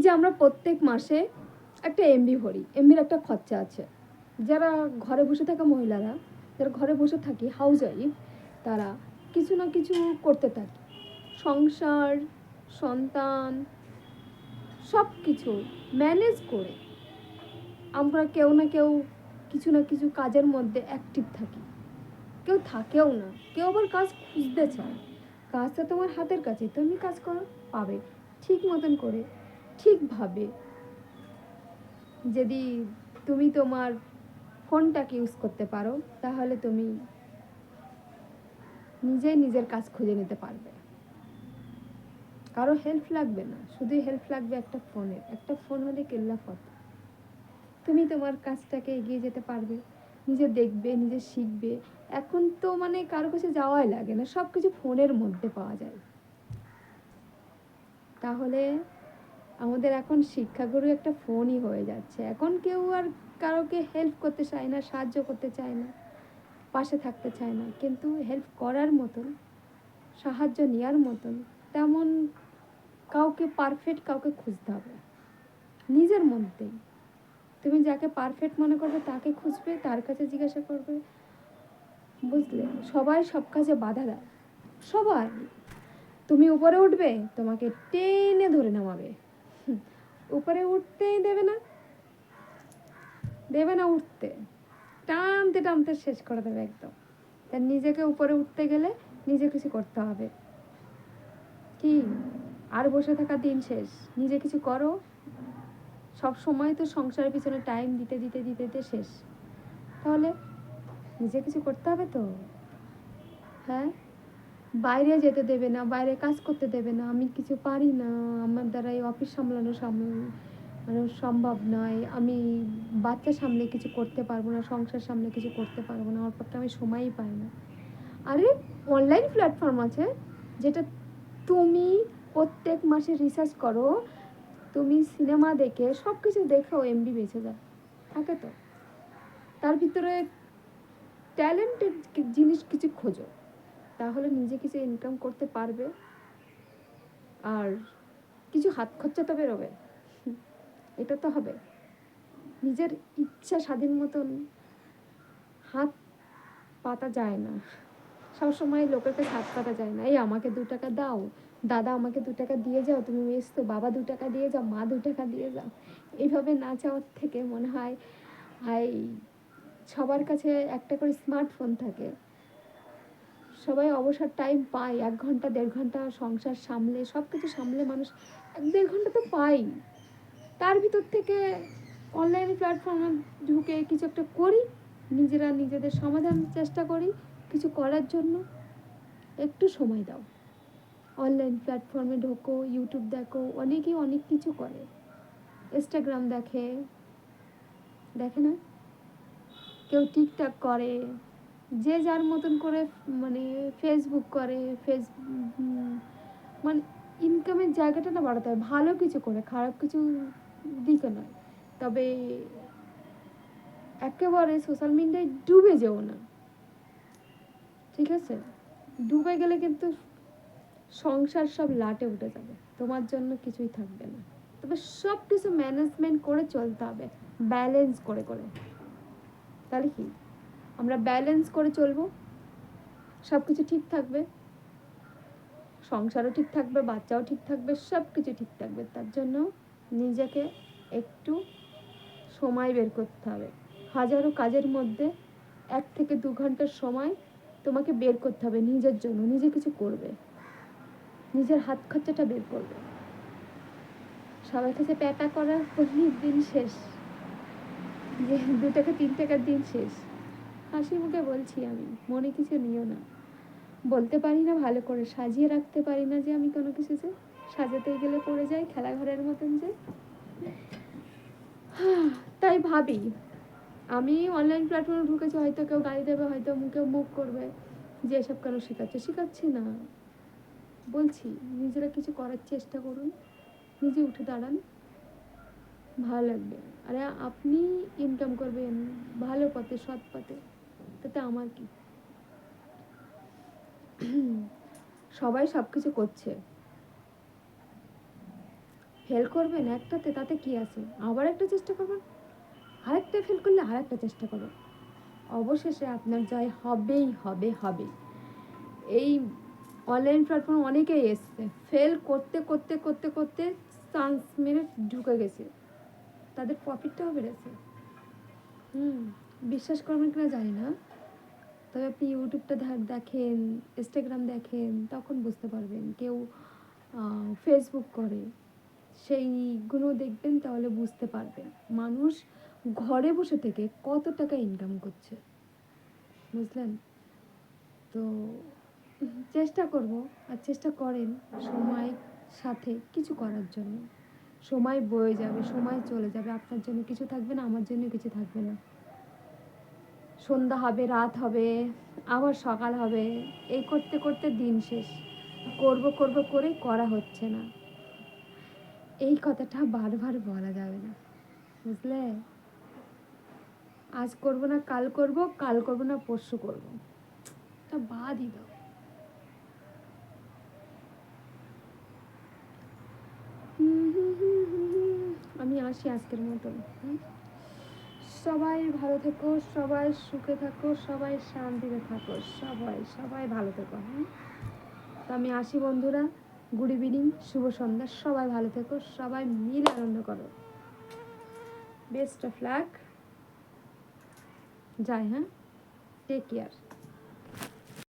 যে আমরা প্রত্যেক মাসে একটা এমবি ভরি। এমবির একটা খরচা আছে। যারা ঘরে বসে থাকা মহিলারা, যারা ঘরে বসে থাকি হাউস ওয়াইফ তারা কিছু না কিছু করতে থাকি। সংসার, সন্তান সব কিছু ম্যানেজ করে আমরা কেউ না কেউ কিছু না কিছু কাজের মধ্যে অ্যাক্টিভ থাকি। কেউ থাকেও না। কেউ আবার কাজ খুঁজতে চায় কাজটা তোমার হাতের কাছে তুমি কাজ করো, পাবে। ঠিক মতন করে ঠিকভাবে। যদি তুমি তোমার ফোনটাকে ইউজ করতে পারো, তাহলে তুমি নিজেই নিজের কাজ খুঁজে নিতে পারবে। কারও হেল্প লাগবে না, শুধুই হেল্প লাগবে একটা ফোনের। একটা ফোন হলে কেল্লা ফত তুমি তোমার কাজটাকে এগিয়ে যেতে পারবে, নিজে দেখবে, নিজে শিখবে। এখন তো মানে কারও কাছে যাওয়াই লাগে না সব কিছু ফোনের মধ্যে পাওয়া যায়। তাহলে আমাদের এখন শিক্ষাগুরু একটা ফোনই হয়ে যাচ্ছে। এখন কেউ আর কারোকে হেল্প করতে চায় না, সাহায্য করতে চায় না, পাশে থাকতে চায় না। কিন্তু হেল্প করার মতন, সাহায্য নেওয়ার মতন তেমন কাউকে পারফেক্ট কাউকে খুঁজতে হবে নিজের মধ্যেই। তুমি যাকে পারফেক্ট মনে করবে তাকে খুঁজবে, তার কাছে জিজ্ঞাসা করবে। বুঝলে? সবাই সব কাজে বাধা দেয়। সবাই। তুমি উপরে উঠবে, তোমাকে টেনে ধরে নামাবে। উপরে উঠতেই দেবে না। দেবে না উঠতে। টানতে টানতে শেষ করে দেবে একদম। তা নিজেকে উপরে উঠতে গেলে নিজে কিছু করতে হবে। কি? আর বসে থাকা দিন শেষ। নিজে কিছু করো। সব সময় তো সংসারের পিছনে টাইম দিতে দিতে দিতে দিতে শেষ। তাহলে নিজে কিছু করতে হবে তো? হ্যাঁ? বাইরে যেতে দেবে না, বাইরে কাজ করতে দেবে না, আমি কিছু পারি না, আমার দ্বারা এই অফিস সামলানো সাম- মানে সম্ভব নয়, আমি বাচ্চা সামলে কিছু করতে পারব না, সংসার সামলে কিছু করতে পারব না, আমার পক্ষে আমি সময়ই পাই না। আরে অনলাইন প্ল্যাটফর্ম আছে, যেটা তুমি প্রত্যেক মাসে রিসার্চ করো, তুমি সিনেমা দেখে সব কিছু দেখেও এমবি বেঁচে যায়, থাকে তো? তার ভিতরে ট্যালেন্টেড জিনিস কিছু খোঁজো। তাহলে নিজে কিছু ইনকাম করতে পারবে আর কিছু হাত খরচা তো বেরোবে। এটা তো হবে। নিজের ইচ্ছা স্বাধীন মতন হাত পাতা যায় না। সবসময় লোকের কাছে হাত পাতা যায় না। এই আমাকে দু টাকা দাও, দাদা আমাকে দু টাকা দিয়ে যাও, তুমি এসছো বাবা দু টাকা দিয়ে যাও, মা দু টাকা দিয়ে যাও। এইভাবে না চাওয়ার থেকে মনে হয় হাই সবার কাছে একটা করে স্মার্টফোন থাকে। সবাই অবসর টাইম পায়। এক ঘণ্টা, দেড় ঘণ্টা সংসার সামলে সব কিছু সামলে মানুষ এক দেড় ঘণ্টা তো পাই তার ভিতর থেকে অনলাইন প্ল্যাটফর্মে ঢুকে কিছু একটা করি, নিজেরা নিজেদের সমাধান চেষ্টা করি, কিছু করার জন্য একটু সময় দাও। অনলাইন প্ল্যাটফর্মে ঢোকো ইউটিউব দেখো, অনেকেই অনেক কিছু করে। ইনস্টাগ্রাম দেখে দেখে না? কেউ টিকটক করে। যে যার মতন করে মানে ফেসবুক করে, ফেস মানে ইনকামের জায়গাটা না বাড়াতে হবে ভালো কিছু করে, খারাপ কিছু দিকে নয়। তবে একেবারে সোশ্যাল মিডিয়ায় ডুবে যেও না। ঠিক আছে? ডুবে গেলে কিন্তু সংসার সব লাটে উঠে যাবে। তোমার জন্য কিছুই থাকবে না। তবে সব কিছু ম্যানেজমেন্ট করে চলতে হবে। ব্যালেন্স করে করে। তাহলে কি? আমরা ব্যালেন্স করে চলবো। সব কিছু ঠিক থাকবে। সংসারও ঠিক থাকবে, বাচ্চাও ঠিক থাকবে সব কিছু ঠিক থাকবে। তার জন্য নিজেকে একটু সময় বের করতে হবে। হাজারো কাজের মধ্যে এক থেকে দু ঘণ্টার সময় তোমাকে বের করতে হবে নিজের জন্য। নিজে কিছু করবে। নিজের হাত খরচাটা বের করবে। সবার কাছে প্যাটা করার পরই দিন শেষ। যে দু টাকা তিন টাকার দিন শেষ। হাসি মুখে বলছি আমি, মনে কিছু নিও না। বলতে পারি না, ভালো করে সাজিয়ে রাখতে পারি না যে আমি কোনো কিছু যে, সাজাতে গেলে পড়ে যাই খেলাঘরের মতন যে। তাই ভাবি, আমি অনলাইন প্ল্যাটফর্মে ঢুকেছি, হয়তো কেউ গালি দেবে, হয়তো মুখে মুখ করবে, যে এসব কেন শেখাচ্ছে? শেখাচ্ছি না। বলছি, নিজেরা কিছু করার চেষ্টা করুন, নিজে উঠে দাঁড়ান, ভালো লাগবে। আরে, আপনি ইনকাম করবেন, ভালো পথে, সৎ পথে। তাতে আমার কি? সবাই সব কিছু করছে ফেল করবেন একটাতে, তাতে কি আছে? আবার একটা চেষ্টা করবেন আরেকটা ফেল করলে আরেকটা চেষ্টা করবেন অবশেষে আপনার জয় হবেই, হবে হবে। এই অনলাইন প্ল্যাটফর্ম অনেকেই এসছে। ফেল করতে করতে করতে করতে চান্স মেরে ঢুকে গেছে। তাদের প্রফিটটাও বেড়েছে। হুম, বিশ্বাস করবেন কিনা জানি না। তবে আপনি ইউটিউবটা দেখেন, ইনস্টাগ্রাম দেখেন, তখন বুঝতে পারবেন। কেউ ফেসবুক করে, সেইগুলো দেখবেন তাহলে বুঝতে পারবেন। মানুষ ঘরে বসে থেকে কত টাকা ইনকাম করছে। বুঝলেন? তো চেষ্টা করব, আর চেষ্টা করেন সময় সাথে কিছু করার জন্য। সময় বয়ে যাবে, সময় চলে যাবে। আপনার জন্য কিছু থাকবে না, আমার জন্য কিছু থাকবে না। সন্ধ্যা হবে রাত হবে আবার সকাল হবে এই করতে করতে দিন শেষ করব করব করেই করা হচ্ছে না এই কথাটা বারবার বলা যাবে না বুঝলে আজ করব না কাল করব কাল করব না পরশু করব তা বাদই দাও আমি আসি আজকের মতন হুম? সবাই ভালো থেকো, সবাই সুখে থাকো, সবাই শান্তিতে থাকো, সবাই সবাই ভালো থেকো হ্যাঁ? তো আমি আসি বন্ধুরা গুড ইভিনিং শুভ সন্ধ্যা, সবাই ভালো থেকো, সবাই মিলে আনন্দ করো। বেস্ট অফ লাক যাই হ্যাঁ? Take care